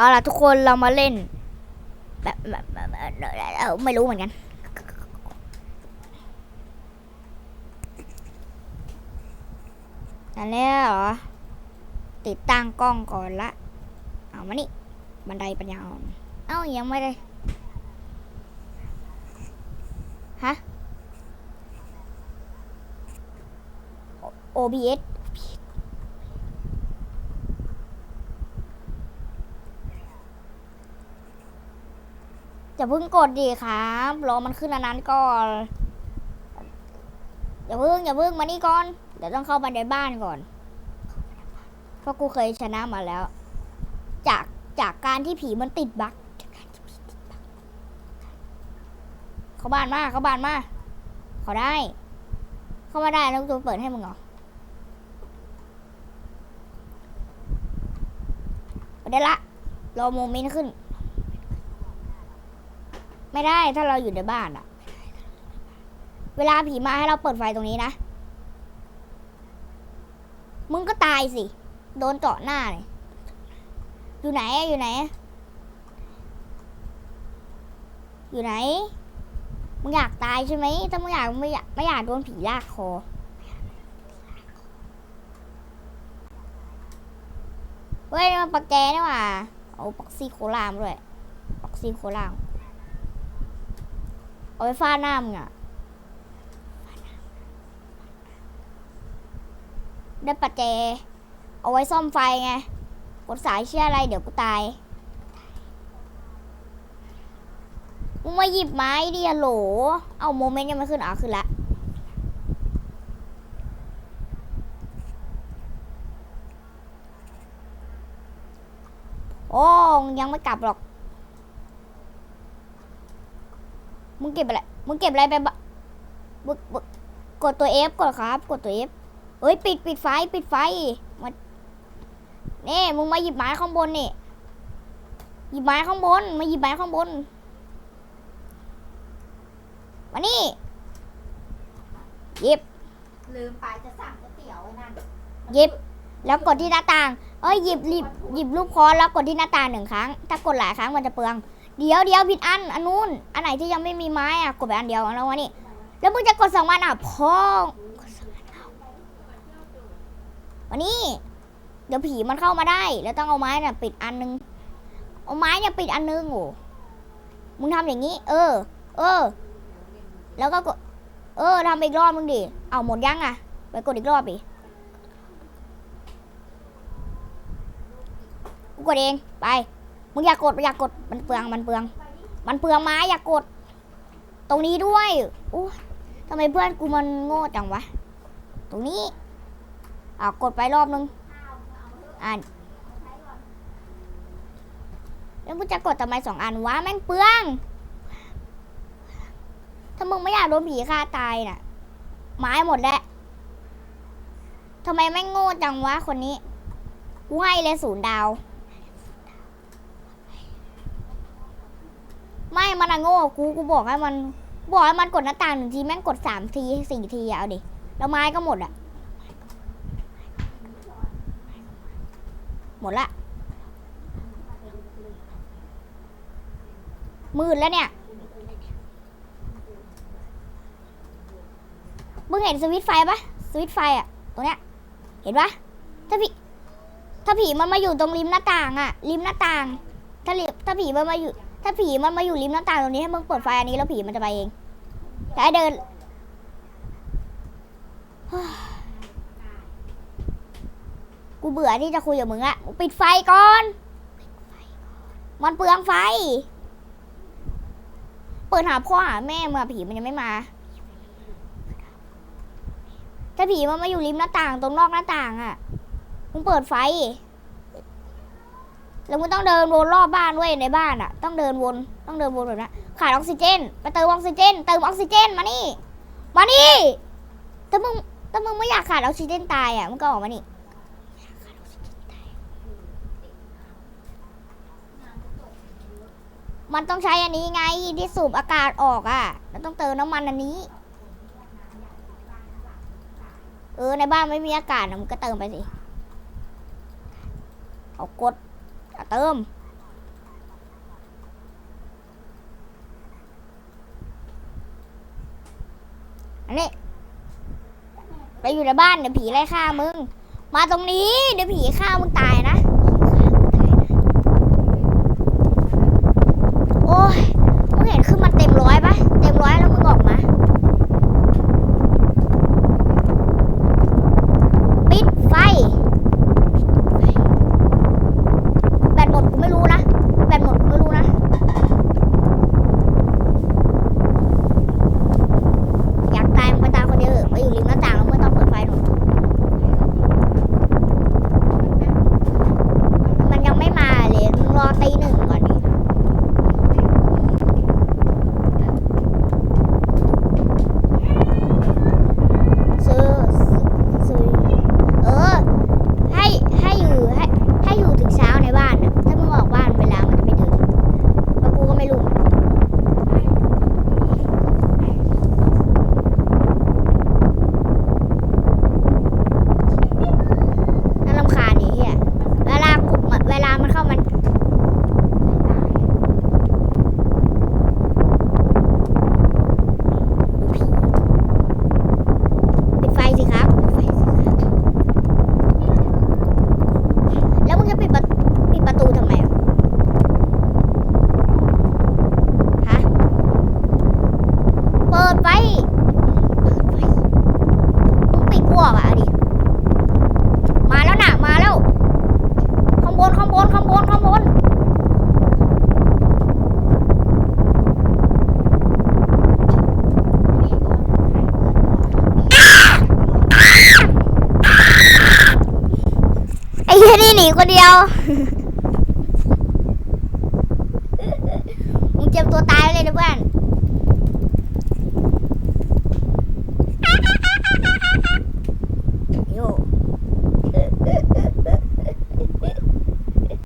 เอาล่ะทุกคนเรามาเล่น แบบแบบแบบแบบเออไม่รู้เหมือนกัน อันนี้เหรอ ติดตั้งกล้องก่อนละ เอามานี่ บันไดปัญญาอ่อนเอ้ายังไม่ได้ฮะ OBS อย่าเพิ่งกดดีครับรอมันขึ้นอันนั้นก่อนอย่าเพิ่งอย่าเพิ่งมานี่ก่อน เดี๋ยวต้องเข้าไปในบ้านก่อน เพราะกูเคยชนะมาแล้ว จากจากการที่ผีมันติดบั๊กจากการที่ผีติดบั๊กเขาบ้านมาเขาบ้านมาเขาได้ เข้ามาได้แล้วตัวเปิดให้มึงเหรอเปิดได้ละรอโมเมนต์ขึ้น ไม่ได้ถ้าเราอยู่ในบ้านอะเวลาผีมาให้เราเปิดไฟตรงนี้นะ มึงก็ตายสิ โดนเจาะหน้าเลย อยู่ไหนอะอยู่ไหน อยู่ไหน มึงอยากตายใช่ไหม ถ้ามึงอยากไม่อยากไม่อยากโดนผีลากคอเฮ้ยมันปักแจนี่หว่า เอาปักซี่โคลามด้วย ปักซี่โคลาม เอาไปฟาดหน้ามึงอะได้ปัจเจ เอาไว้ซ่อมไฟไง กดสายเชื่ออะไรเดี๋ยวกูตาย มึงมาหยิบไม้ดิอะโหล เอาโมเมนต์ยังไม่ขึ้นอะขึ้นละโอ้ยังไม่กลับหรอก มึงเก็บอะไร มึงเก็บอะไรไปบะบึกบึกกดตัว F กดครับ กดตัว F เฮ้ย ปิดปิดไฟ ปิดไฟมานี่มึงมาหยิบไม้ข้างบนนี่ หยิบไม้ข้างบน มาหยิบไม้ข้างบน มานี่ หยิบ ลืมไปจะสั่งก๋วยเตี๋ยวไว้นั่นหยิบ แล้วกดที่หน้าต่าง เอ้ย หยิบหยิบหยิบลูกคอแล้วกดที่หน้าต่างหนึ่งครั้ง ถ้ากดหลายครั้งมันจะเปลือง เดี๋ยวเดี๋ยวผิดอันอันนู้นอันไหนที่ยังไม่มีไม้อะกดไปอันเดียวแล้ววะนี่แล้วมึงจะกดสองวันอะพ่อวันนี้ เดี๋ยวผีมันเข้ามาได้ แล้วต้องเอาไม้น่ะปิดอันนึงเอาไม้เนี่ยปิดอันนึงโอ้มึงทำอย่างนี้ เออ เออ แล้วก็กด เออทำอีกรอบมึงดิ เอาหมดยังอะ ไปกดอีกรอบดิกูกดเอง ไป มึงอย่ากดอย่ากดมันเปลืองมันเปลือง มันเปลืองไม้อย่ากด ตรงนี้ด้วยอู้ทำไมเพื่อนกูมันโง่จังวะ ตรงนี้อ่ากดไปรอบนึงอ่านแล้วกูจะกดทำไมสองอันวะแม่งเปลือง ถ้ามึงไม่อยากโดนผีฆ่าตายน่ะ ไม้หมดแล้วทำไมแม่งโง่จังวะคนนี้กูให้เลยศูนย์ดาว ไม่มันอะโง่กูกูบอกให้มันบอกให้มันกดหน้าต่างหนึ่งทีแม่งกดสามทีสี่ทีอะเอาดิแล้วไม้ก็หมดอะหมดละ มืดแล้วเนี่ยมึงเห็นสวิตไฟปะสวิตไฟอะตรงเนี้ย เห็นปะถ้าผีถ้าผีมันมาอยู่ตรงริมหน้าต่างอะริมหน้าต่าง ถ้าริถ้าผีมันมาอยู่ ถ้าผีมันมาอยู่ริมหน้าต่างตรงนี้ให้มึงเปิดไฟอันนี้แล้วผีมันจะไปเองแต่เดินกูเบื่อที่จะคุยกับมึงอะปิดไฟก่อน มันเปลืองไฟ เปิดหาพ่อหาแม่เมื่อผีมันยังไม่มา ถ้าผีมันมาอยู่ริมหน้าต่างตรงนอกหน้าต่างอะมึงเปิดไฟ แล้วมึงต้องเดินวนรอบบ้านด้วยในบ้านอะ ต้องเดินวนต้องเดินวนแบบนั้นขาดออกซิเจนไปเติมออกซิเจนเติมออกซิเจนมานี่มานี่ถ้ามึงถ้ามึงไม่อยากขาดออกซิเจนตายอะมึงก็ออกมานี่มันต้องใช้อันนี้ไงที่สูบอากาศออกอะแล้วต้องเติมน้ำมันอันนี้ เออในบ้านไม่มีอากาศนะมึงก็เติมไปสิ เอากด ก็เติม อันนี้ ไปอยู่ในบ้านเดี๋ยวผีไล่ฆ่ามึง มาตรงนี้เดี๋ยวผีฆ่ามึงตาย ดไฟมึงปิดกลัวป่ะดิ มาแล้วนะมาแล้ว ข้างบนข้างบนข้างบนข้างบนไอ้เหี้ยนี่หนีคนเดียวมึงเจ็บตัวตายเลยนะเพื่อน